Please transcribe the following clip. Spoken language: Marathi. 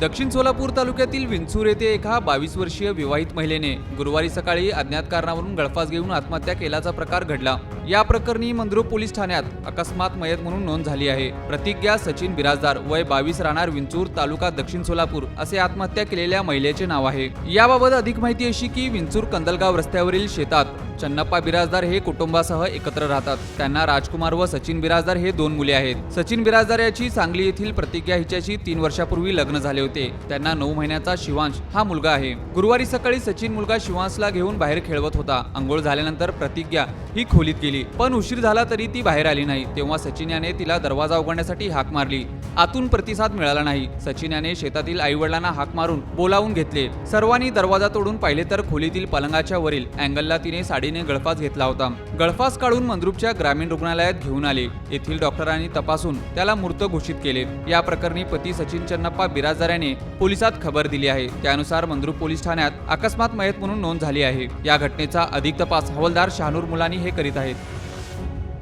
दक्षिण सोलापूर तालुक्यातील विंचूर येथे एका बावीस वर्षीय विवाहित महिलेने गुरुवारी सकाळी अज्ञात कारणावरून गळफास घेऊन आत्महत्या केल्याचा प्रकार घडला. या प्रकरणी मंद्रुप पोलीस ठाण्यात अकस्मात मयत म्हणून नोंद झाली आहे. प्रतिज्ञा सचिन बिराजदार वय बावीस राहणार विंचूर तालुका दक्षिण सोलापूर असे आत्महत्या केलेल्या महिलेचे नाव आहे. याबाबत अधिक माहिती अशी की विंचूर कंदलगाव रस्त्यावरील शेतात चन्नप्पा बिराजदार हे कुटुंबासह एकत्र राहतात. त्यांना राजकुमार व सचिन बिराजदार हे दोन मुले आहेत. सचिन बिराजदार याची सांगली येथील प्रतिज्ञा हिच्याशी तीन वर्षापूर्वी लग्न झाले होते. त्यांना नऊ महिन्याचा शिवांश हा मुलगा आहे. गुरुवारी सकाळी सचिन मुलगा शिवांशला घेऊन बाहेर खेळवत होता. आंघोळ झाल्यानंतर प्रतिज्ञा ही खोलीत गेली. पण उशीर झाला तरी ती बाहेर आली नाही. तेव्हा सचिन याने तिला दरवाजा उघडण्यासाठी हाक मारली. आतून प्रतिसाद मिळाला नाही. सचिन याने शेतातील आईवडिलांना हाक मारून बोलावून घेतले. सर्वांनी दरवाजा तोडून पाहिले तर खोलीतील पलंगाच्या वरील अँगलला तिने साडीने गळफास घेतला होता. गळफास काढून मंद्रुपच्या ग्रामीण रुग्णालयात घेऊन आले. येथील डॉक्टरांनी तपासून त्याला मृत घोषित केले. या प्रकरणी पती सचिन चन्नप्पा बिराजदार याने पोलिसात खबर दिली आहे. त्यानुसार मंद्रुप पोलीस ठाण्यात अकस्मात मयत म्हणून नोंद झाली आहे. या घटनेचा अधिक तपास हवालदार शहानूर मुलानी हे करीत आहेत.